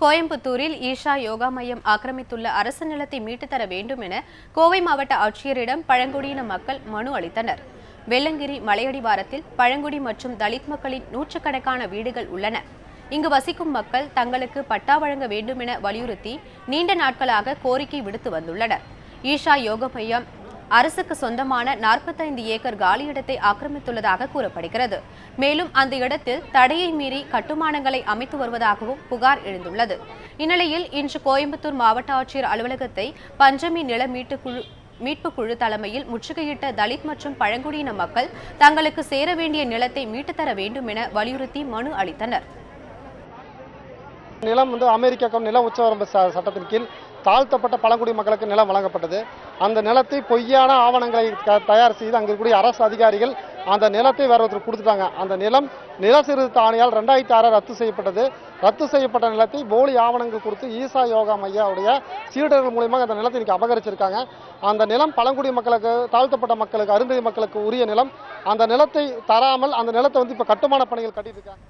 கோயம்புத்தூரில் ஈஷா யோகா மையம் ஆக்கிரமித்துள்ள அரசு நிலத்தை மீட்டுத்தர வேண்டும் என கோவை மாவட்ட ஆட்சியரிடம் பழங்குடியின மக்கள் மனு அளித்தனர். வெள்ளங்கிரி மலையடிவாரத்தில் பழங்குடி மற்றும் தலித் மக்களின் நூற்றுக்கணக்கான வீடுகள் உள்ளன. இங்கு வசிக்கும் மக்கள் தங்களுக்கு பட்டா வழங்க வேண்டும் என வலியுறுத்தி நீண்ட நாட்களாக கோரிக்கை விடுத்து வந்துள்ளனர். ஈஷா யோக மையம் அரசுக்கு சொந்தமான 45 ஏக்கர் காலியிடத்தை ஆக்கிரமித்துள்ளதாக கூறப்படுகிறது. மேலும் அந்த இடத்தில் தடையை மீறி கட்டுமானங்களை அமைத்து வருவதாகவும் புகார் எழுந்துள்ளது. இந்நிலையில் இன்று கோயம்புத்தூர் மாவட்ட ஆட்சியர் அலுவலகத்தை பஞ்சமி நில மீட்டு குழு மீட்பு குழு தலைமையில் முற்றுகையிட்ட தலித் மற்றும் பழங்குடியின மக்கள் தங்களுக்கு சேர வேண்டிய நிலத்தை மீட்டுத்தர வேண்டும் என வலியுறுத்தி மனு அளித்தனர். நிலம் வந்து அமெரிக்க நில உச்சவரம்பு ச- சட்டத்தின் கீழ் தாழ்த்தப்பட்ட பழங்குடி மக்களுக்கு நிலம் வழங்கப்பட்டது. அந்த நிலத்தை பொய்யான ஆவணங்களை தயார் செய்து அங்கே இருக்கக்கூடிய அரசு அதிகாரிகள் அந்த நிலத்தை வேற ஒருத்தர் கொடுத்துட்டாங்க. அந்த நிலம் நில சீர்திருத்த ஆணையால் ரெண்டாயிரத்தி ஆறு ரத்து செய்யப்பட்டது. ரத்து செய்யப்பட்ட நிலத்தை போலி ஆவணங்கள் கொடுத்து ஈசா யோகா மையாவுடைய சீடர்கள் மூலியமாக அந்த நிலத்தை இன்னைக்கு அபகரிச்சிருக்காங்க. அந்த நிலம் பழங்குடி மக்களுக்கு தாழ்த்தப்பட்ட மக்களுக்கு அருந்ததி மக்களுக்கு உரிய நிலம். அந்த நிலத்தை தராமல் அந்த நிலத்தை வந்து இப்போ கட்டுமான பணிகள் கட்டிட்டு இருக்காங்க.